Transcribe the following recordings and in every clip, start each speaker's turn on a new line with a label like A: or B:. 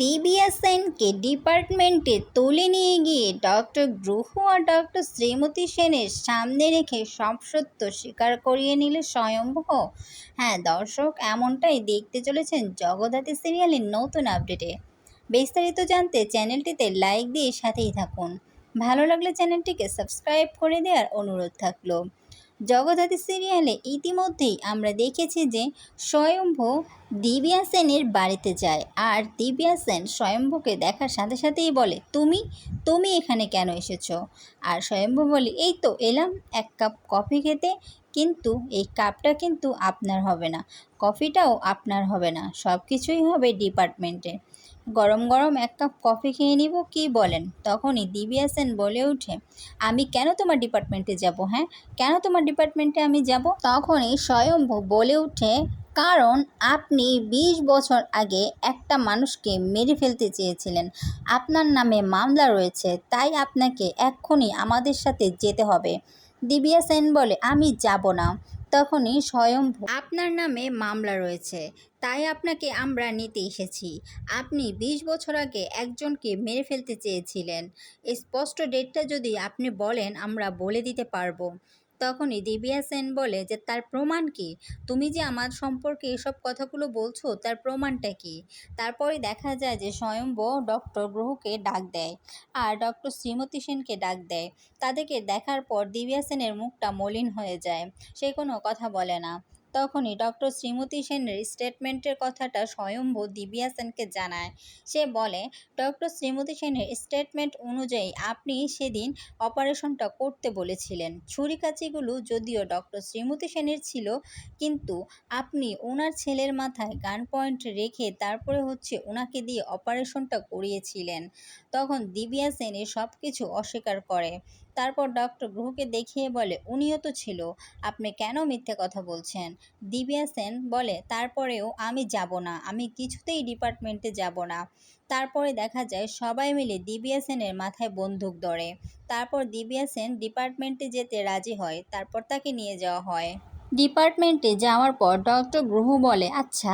A: দিবিয়া সেনকে ডিপার্টমেন্টে তুলে নিয়ে গিয়ে ডক্টর গ্রহ আর ডক্টর শ্রীমতী সেনের সামনে রেখে সব সত্য স্বীকার করিয়ে নিলে স্বয়ম্ভ। হ্যাঁ দর্শক, এমনটাই দেখতে চলেছেন জগদ্ধাত্রী সিরিয়ালের নতুন আপডেটে। বিস্তারিত জানতে চ্যানেলটিতে লাইক দিয়ে সাথেই থাকুন। ভালো লাগলে চ্যানেলটিকে সাবস্ক্রাইব করে দেওয়ার অনুরোধ থাকল। জগদ্ধাত্রী সিরিয়ালে ইতিমধ্যেই আমরা দেখেছি যে স্বয়ম্ভ দিব্যা সেনের বাড়িতে যায় আর দিব্যা সেন স্বয়ম্ভুকে দেখার সাথে সাথেই বলে, তুমি তুমি এখানে কেন এসেছ? আর স্বয়ম্ভু বলে, এই তো এলাম, এক কাপ কফি খেতে কিন্তু এই কাপটা কিন্তু আপনার হবে না। কফিটাও আপনার হবে না। সব কিছুই হবে ডিপার্টমেন্টে গরম গরম এক কাপ কফি খেয়ে নিব কি বলেন? তখনই দিব্যা সেন বলে ওঠে আমি কেন তোমার ডিপার্টমেন্টে যাব হ্যাঁ? কেন তোমার ডিপার্টমেন্টে আমি যাব? তখনই স্বয়ম্ভু বলে ওঠে কারণ আপনি বিশ বছর আগে একটা মানুষকে মেরে ফেলতে চেয়েছিলেন। আপনার নামে মামলা রয়েছে, তাই আপনাকে এক্ষুনি আমাদের সাথে যেতে হবে। দিব্যা সেন বলে, আমি যাব না। তখনই স্বয়ম্ভু আপনার নামে মামলা রয়েছে, তাই আপনাকে আমরা নিতে এসেছি। আপনি বিশ বছর আগে একজনকে মেরে ফেলতে চেয়েছিলেন। স্পষ্ট ডেটটা যদি আপনি বলেন, আমরা বলে দিতে পারব। তখনই দিবিয়া সেন বলে যে, তার প্রমাণ কি? তুমি যে আমার সম্পর্কে এসব কথাগুলো বলছো, তার প্রমাণটা কি? তারপরে দেখা যায় যে, স্বয়ম্ভ ডক্টর গ্রহকে ডাক দেয় আর ডক্টর শ্রীমতী সেনকে ডাক দেয়। তাদেরকে দেখার পর দিবিয়া সেনের মুখটা মলিন হয়ে যায়। সে কোনো কথা বলে না। তখনই ডক্টর শ্রীমতী সেনের স্টেটমেন্টের কথাটা স্বয়ম্ভু দিবিয়া সেনকে জানায়। সে বলে, ডক্টর শ্রীমতী সেনের স্টেটমেন্ট অনুযায়ী আপনি সেদিন অপারেশনটা করতে বলেছিলেন। ছুরিকাচিগুলো যদিও ডক্টর শ্রীমতী সেনের ছিল, কিন্তু আপনি ওনার ছেলের মাথায় গান পয়েন্ট রেখে তারপরে হচ্ছে ওনাকে দিয়ে অপারেশনটা করিয়েছিলেন। তখন দিবিয়া সেন সব কিছু অস্বীকার করে। তারপর ডক্টর গ্রহকে দেখিয়ে বলে, উনিও তো ছিল। আপনি কেন মিথ্যে কথা বলছেন? দিব্যা সেন বলে, তারপরেও আমি যাব না। আমি কিছুতেই ডিপার্টমেন্টে যাব না। তারপরে দেখা যায় সবাই মিলে দিব্যা সেনের মাথায় বন্দুক ধরে। তারপর দিব্যা সেন ডিপার্টমেন্টে যেতে রাজি হয়, তারপর তাকে নিয়ে যাওয়া হয়। ডিপার্টমেন্টে যাওয়ার পর ডক্টর গ্রহ বলে আচ্ছা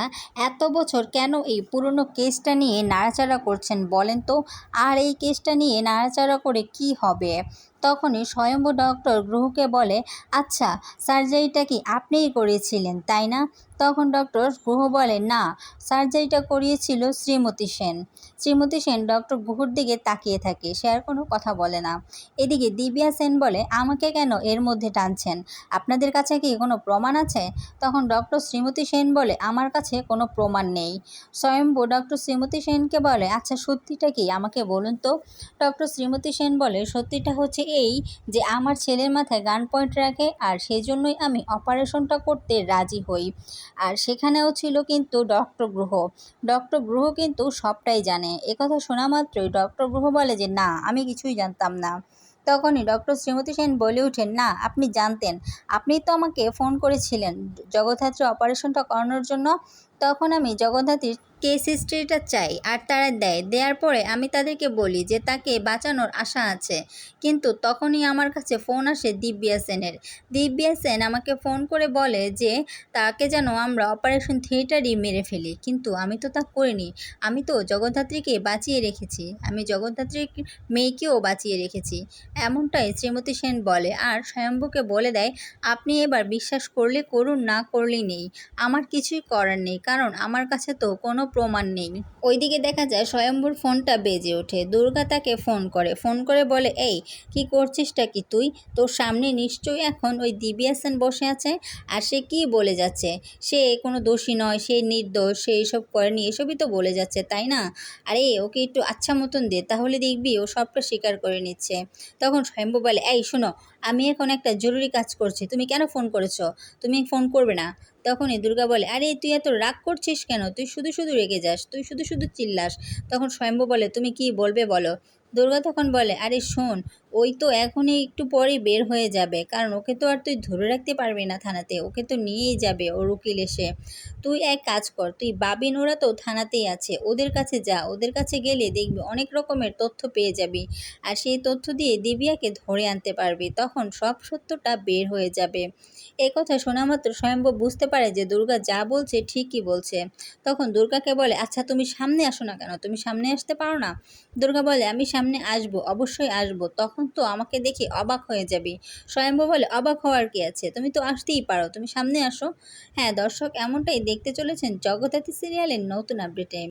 A: এত বছর কেন এই পুরনো কেসটা নিয়ে নাড়াচাড়া করছেন বলেন তো? আর এই কেসটা নিয়ে নাড়াচাড়া করে কি হবে? তখনই স্বয়ম্ভু ডক্টর গ্রহকে বলে আচ্ছা সার্জারিটা কি আপনিই করিয়েছিলেন, তাই না? তখন ডক্টর গ্রহ বলে, না, সার্জারিটা করিয়েছিল শ্রীমতী সেন। শ্রীমতী সেন ডক্টর গ্রহর দিকে তাকিয়ে থাকে, সে আর কোনো কথা বলে না। এদিকে দিব্যা সেন বলে, আমাকে কেন এর মধ্যে টানছেন? আপনাদের কাছে কি কোনো প্রমাণ আছে? তখন ডক্টর শ্রীমতী সেন বলে, আমার কাছে কোনো প্রমাণ নেই। স্বয়ম্ভু ডক্টর শ্রীমতী সেনকে বলে আচ্ছা সত্যিটা কি? আমাকে বলুন তো। ডক্টর শ্রীমতী সেন বলে, সত্যিটা হচ্ছে এই যে আমার ছেলের মাথায় গান পয়েন্ট রাখে আর সেই জন্যই আমি অপারেশনটা করতে রাজি হই। আর সেখানেও ছিল কিন্তু ডক্টর গ্রহ। ডক্টর গ্রহ কিন্তু সবটাই জানে। একথা শোনা মাত্রই ডক্টর গ্রহ বলে যে, না, আমি কিছুই জানতাম না। তখনই ডক্টর শ্রীমতী সেন বলে ওঠেন, না, আপনি জানতেন। আপনি তো আমাকে ফোন করেছিলেন জগদ্ধাত্রী অপারেশনটা করানোর জন্য। তখন আমি জগদ্ধাত্রীর কেস হিস্ট্রিটা চাই আর তারা দেয়। দেওয়ার পরে আমি তাদেরকে বলি যে তাকে বাঁচানোর আশা আছে। কিন্তু তখনই আমার কাছে ফোন আসে দিব্যা সেনের। দিব্যা সেন আমাকে ফোন করে বলে যে তাকে যেন আমরা অপারেশন থিয়েটারই মেরে ফেলি। কিন্তু আমি তো তা করিনি। আমি তো জগদ্ধাত্রীকে বাঁচিয়ে রেখেছি। আমি জগদ্ধাত্রীর মেয়েকেও বাঁচিয়ে রেখেছি। এমনটাই শ্রীমতী সেন বলে। আর স্বয়ম্ভুকে বলে দেয়, আপনি এবার বিশ্বাস করলে করুন, না করলেই নেই। আমার কিছুই করার নেই। কারণ আমার কাছে তো কোনো প্রমাণ নেই। ওইদিকে দেখা যায় স্বয়ম্ভুর ফোনটা বেজে ওঠে। দুর্গা তাকে ফোন করে। ফোন করে বলে, এই, কি করছিসটা কি তুই? তোর সামনে নিশ্চয়ই এখন ওই দিব্যা সেন বসে আছে আর সে কি বলে যাচ্ছে? সে কোনো দোষী নয়, সে নির্দোষ, সে এসব করেনি এসবই তো বলে যাচ্ছে, তাই না? আরে, ওকে একটু আচ্ছা মতন দে, তাহলে দেখবি ও সবটা স্বীকার করে নিচ্ছে। তখন স্বয়ম্ভু বলে, এই, শোনো আমি এখন একটা জরুরি কাজ করছি। তুমি কেন ফোন করেছ? তুমি ফোন করবে না। তখনই দুর্গা বলে, আরে, তুই এত রাগ করছিস কেন? তুই শুধু শুধু রেগে যাস, তুই শুধু শুধু চিল্লাস। তখন স্বয়ম্ভু বলে, তুমি কি বলবে বলো? দুর্গা তখন বলে, আরে, শোন ওই তো এখনই একটু পরেই বের হয়ে যাবে। কারণ ওকে তো আর তুই ধরে রাখতে পারবি না থানাতে, ওকে তো নিয়েই যাবে ওর উকিল এসে। তুই এক কাজ কর, তুই বাবিন ওরা তো থানাতেই আছে, ওদের কাছে যা, ওদের কাছে গেলে দেখবি অনেক রকমের তথ্য পেয়ে যাবি। আর সেই তথ্য দিয়ে দিবিয়াকে ধরে আনতে পারবি, তখন সব সত্যটা বের হয়ে যাবে। এই কথা শোনা মাত্র স্বয়ম্ভব বুঝতে পারে যে দুর্গা যা বলছে ঠিকই বলছে। তখন দুর্গাকে বলে আচ্ছা তুমি সামনে আসো না কেন? তুমি সামনে আসতে পারো না? দুর্গা বলে, আমি সামনে আসব, অবশ্যই আসব। তখন তো আমাকে দেখে অবাক হয়ে যাবে। স্বয়ম্ভব বলে, অবাক হওয়ার কি আছে? তুমি তো আসতেই পারো। তুমি সামনে আসো। হ্যাঁ দর্শক, এমনটাই দেখতে চলেছেন জগদ্ধাত্রী সিরিয়ালের নতুন আপডেটে।